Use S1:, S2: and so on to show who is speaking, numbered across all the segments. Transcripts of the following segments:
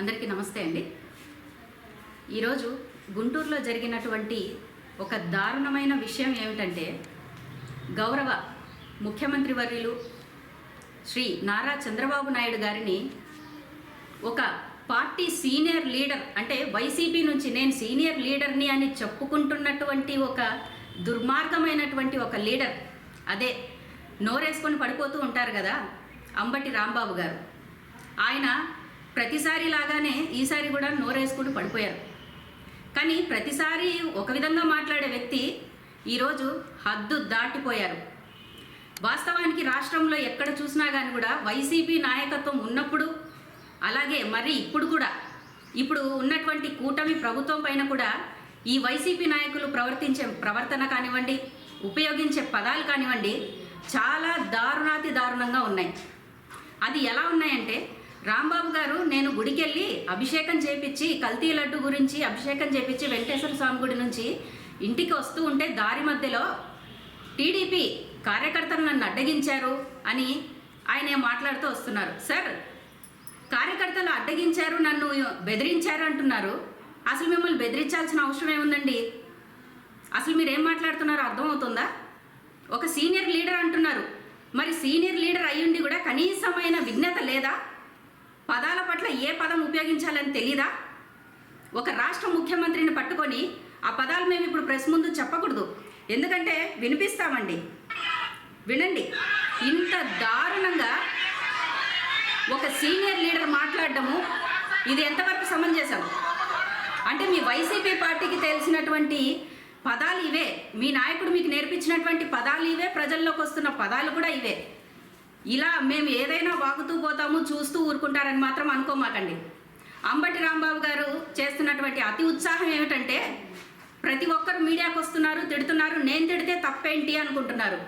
S1: అందరికీ నమస్తే అండి. ఈరోజు గుంటూరులో జరిగినటువంటి ఒక దారుణమైన విషయం ఏమిటంటే గౌరవ ముఖ్యమంత్రి వర్యులు శ్రీ నారా చంద్రబాబు నాయుడు గారిని ఒక పార్టీ సీనియర్ లీడర్ అంటే వైసీపీ నుంచి నేను సీనియర్ లీడర్ని అని చెప్పుకుంటున్నటువంటి ఒక దుర్మార్గమైనటువంటి ఒక లీడర్ అదే నోరేసుకొని పడిపోతూ ఉంటారు కదా అంబటి రాంబాబు గారు. ఆయన ప్రతిసారి లాగానే ఈసారి కూడా నోరేసుకుని పడిపోయారు. కానీ ప్రతిసారి ఒక విధంగా మాట్లాడే వ్యక్తి ఈరోజు హద్దు దాటిపోయారు. వాస్తవానికి రాష్ట్రంలో ఎక్కడ చూసినా కానీ కూడా వైసీపీ నాయకత్వం ఉన్నప్పుడు అలాగే మరి ఇప్పుడు కూడా ఇప్పుడు ఉన్నటువంటి కూటమి ప్రభుత్వం పైన కూడా ఈ వైసీపీ నాయకులు ప్రవర్తించే ప్రవర్తన కానివ్వండి ఉపయోగించే పదాలు కానివ్వండి చాలా దారుణాతి దారుణంగా ఉన్నాయి. అది ఎలా ఉన్నాయంటే రాంబాబు గారు నేను గుడికెళ్ళి అభిషేకం చేపించి కల్తీ లడ్డు గురించి అభిషేకం చేపించి వెంకటేశ్వర స్వామి గుడి నుంచి ఇంటికి వస్తూ ఉంటే దారి మధ్యలో టీడీపీ కార్యకర్తలు నన్ను అడ్డగించారు అని ఆయన మాట్లాడుతూ వస్తున్నారు. సార్ కార్యకర్తలు అడ్డగించారు నన్ను బెదిరించారు అంటున్నారు. అసలు మిమ్మల్ని బెదిరించాల్సిన అవసరం ఏముందండి? అసలు మీరు ఏం మాట్లాడుతున్నారో అర్థమవుతుందా? ఒక సీనియర్ లీడర్ అంటున్నారు. మరి సీనియర్ లీడర్ అయ్యుండి కూడా కనీసమైన విజ్ఞత లేదా? పదాల పట్ల ఏ పదం ఉపయోగించాలని తెలీదా? ఒక రాష్ట్ర ముఖ్యమంత్రిని పట్టుకొని ఆ పదాలు మేము ఇప్పుడు ప్రెస్ ముందు చెప్పకూడదు. ఎందుకంటే వినిపిస్తామండి. వినండి. ఇంత దారుణంగా ఒక సీనియర్ లీడర్ మాట్లాడడము ఇది ఎంతవరకు సమంజసం? అంటే మీ వైసీపీ పార్టీకి తెలిసినటువంటి పదాలు ఇవే. మీ నాయకుడు మీకు నేర్పించినటువంటి పదాలు ఇవే. ప్రజల్లోకి వస్తున్న పదాలు కూడా ఇవే. ఇలా మేము ఏదైనా వాగుతూ పోతాము చూస్తూ ఊరుకుంటారని మాత్రం అనుకోమాకండి. అంబటి రాంబాబు గారు చేస్తున్నటువంటి అతి ఉత్సాహం ఏమిటంటే ప్రతి ఒక్కరు మీడియాకు వస్తున్నారు తిడుతున్నారు నేను తిడితే తప్పేంటి అనుకుంటున్నారు.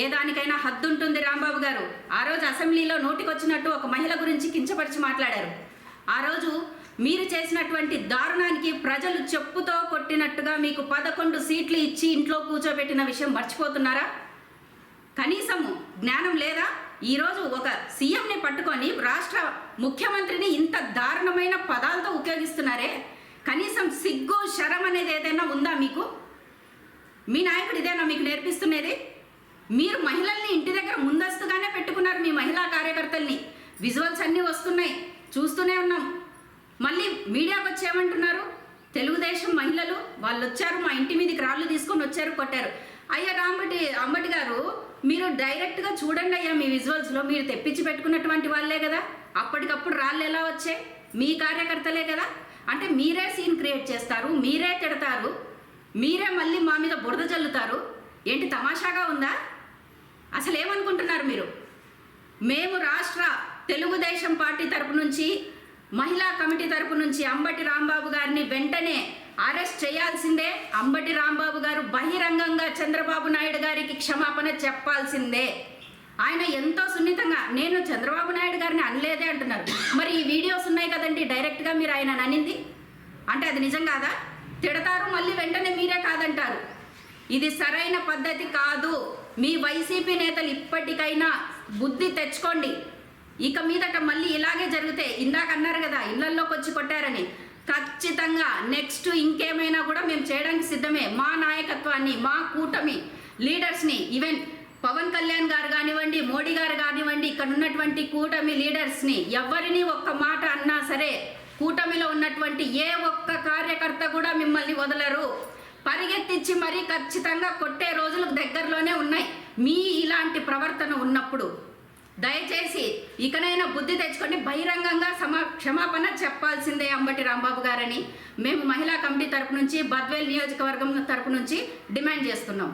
S1: ఏ దానికైనా హద్దు ఉంటుంది రాంబాబు గారు. ఆ రోజు అసెంబ్లీలో నోటికొచ్చినట్టు ఒక మహిళ గురించి కించపరిచి మాట్లాడారు. ఆ రోజు మీరు చేసినటువంటి దారుణానికి ప్రజలు చెప్పుతో కొట్టినట్టుగా మీకు పదకొండు సీట్లు ఇచ్చి ఇంట్లో కూర్చోబెట్టిన విషయం మర్చిపోతున్నారా? కనీసము జ్ఞానం లేదా? ఈరోజు ఒక సీఎంని పట్టుకొని రాష్ట్ర ముఖ్యమంత్రిని ఇంత దారుణమైన పదాలతో ఉపయోగిస్తున్నారే? కనీసం సిగ్గు శరం అనేది ఏదైనా ఉందా మీకు? మీ నాయకుడు ఇదేనా మీకు నేర్పిస్తున్నది? మీరు మహిళల్ని ఇంటి దగ్గర ముందస్తుగానే పెట్టుకున్నారు మీ మహిళా కార్యకర్తల్ని. విజువల్స్ అన్నీ వస్తున్నాయి. చూస్తూనే ఉన్నాం. మళ్ళీ మీడియాకి వచ్చేమంటున్నారు తెలుగుదేశం మహిళలు వాళ్ళు వచ్చారు మా ఇంటి మీదకి రాళ్ళు తీసుకొని వచ్చారు కొట్టారు. అయ్యా రాంబటి అంబటి గారు మీరు డైరెక్ట్గా చూడండి అయ్యా మీ విజువల్స్లో మీరు తెప్పించి పెట్టుకున్నటువంటి వాళ్ళే కదా. అప్పటికప్పుడు రాళ్ళు ఎలా వచ్చాయి మీ కార్యకర్తలే కదా. అంటే మీరే సీన్ క్రియేట్ చేస్తారు మీరే తిడతారు మీరే మళ్ళీ మా మీద బురద జల్లుతారు. ఏంటి తమాషాగా ఉందా? అసలు ఏమనుకుంటున్నారు మీరు? మేము రాష్ట్ర తెలుగుదేశం పార్టీ తరపు నుంచి మహిళా కమిటీ తరపు నుంచి అంబటి రాంబాబు గారిని వెంటనే అరెస్ట్ చేయాల్సిందే అంబటి రాంబాబు గారు బహిరంగంగా చంద్రబాబు నాయుడు గారికి క్షమాపణ చెప్పాల్సిందే. ఆయన ఎంతో సున్నితంగా నేను చంద్రబాబు నాయుడు గారిని అనలేదే అంటున్నారు. మరి ఈ వీడియోస్ ఉన్నాయి కదండి డైరెక్ట్గా మీరు ఆయన అనింది? అంటే అది నిజం కాదా? తిడతారు మళ్ళీ వెంటనే మీరే కాదంటారు. ఇది సరైన పద్ధతి కాదు. మీ వైసీపీ నేతలు ఇప్పటికైనా బుద్ధి తెచ్చుకోండి. ఇక మీదట మళ్ళీ ఇలాగే జరిగితే ఇందాక అన్నారు కదా ఇళ్ళల్లోకి వచ్చి కొట్టారని. ఖచ్చితంగా నెక్స్ట్ ఇంకేమైనా కూడా మేము చేయడానికి సిద్ధమే. మా నాయకత్వాన్ని మా కూటమి లీడర్స్ని ఈవెన్ పవన్ కళ్యాణ్ గారు కానివ్వండి మోడీ గారు కానివ్వండి ఇక్కడ ఉన్నటువంటి కూటమి లీడర్స్ని ఎవరిని ఒక్క మాట అన్నా సరే కూటమిలో ఉన్నటువంటి ఏ ఒక్క కార్యకర్త కూడా మిమ్మల్ని వదలరు. పరిగెత్తించి మరీ ఖచ్చితంగా కొట్టే రోజులకు దగ్గరలోనే ఉన్నాయి. మీ ఇలాంటి ప్రవర్తన ఉన్నప్పుడు దయచేసి ఇకనైనా బుద్ధి తెచ్చుకొని బహిరంగంగా సమా క్షమాపణ చెప్పాల్సిందే అంబటి రాంబాబు గారని మేము మహిళా కమిటీ తరపు నుంచి బద్వేల్ నియోజకవర్గం తరపు నుంచి డిమాండ్ చేస్తున్నాం.